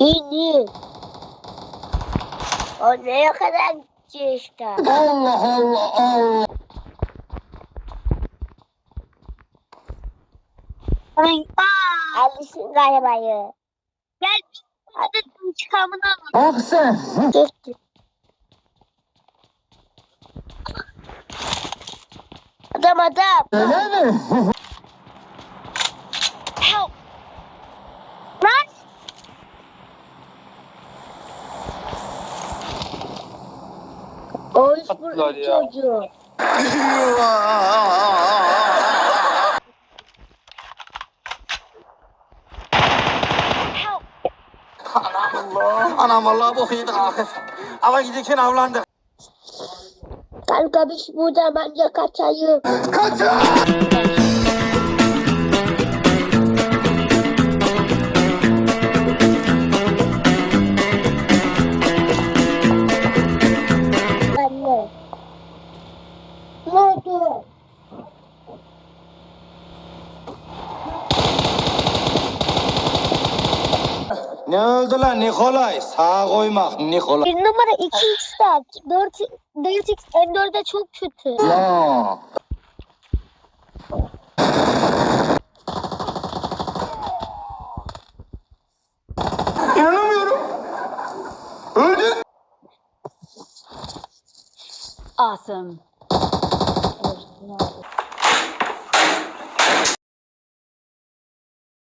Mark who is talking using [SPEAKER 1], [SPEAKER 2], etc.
[SPEAKER 1] İn. O neye kadar gideceği işte.
[SPEAKER 2] Allah Allah Allah.
[SPEAKER 3] Ay, aa,
[SPEAKER 1] Alışın galibayı.
[SPEAKER 3] gel bir intikamını al.
[SPEAKER 2] Ah sen.
[SPEAKER 1] Geçti. Adam adam.
[SPEAKER 2] Öyle mi?
[SPEAKER 3] Help. Lan
[SPEAKER 1] O iş
[SPEAKER 4] Attılar
[SPEAKER 1] bu
[SPEAKER 4] ya.
[SPEAKER 1] çocuğu.
[SPEAKER 3] help.
[SPEAKER 2] Allah. Anam vallahi bok yedik ahir. Ama giderken avlandık.
[SPEAKER 1] Kanka biz buradan bence kaçayım.
[SPEAKER 2] Kaçın.
[SPEAKER 1] Ne oldu?
[SPEAKER 2] Ne oldu lan Nikolay? Sağa koymak Nikolay.
[SPEAKER 3] Bir numara 2x tak. 4 4x M4'e çok kötü.
[SPEAKER 2] Ya. İnanamıyorum. Öldük.
[SPEAKER 5] Awesome. 不知道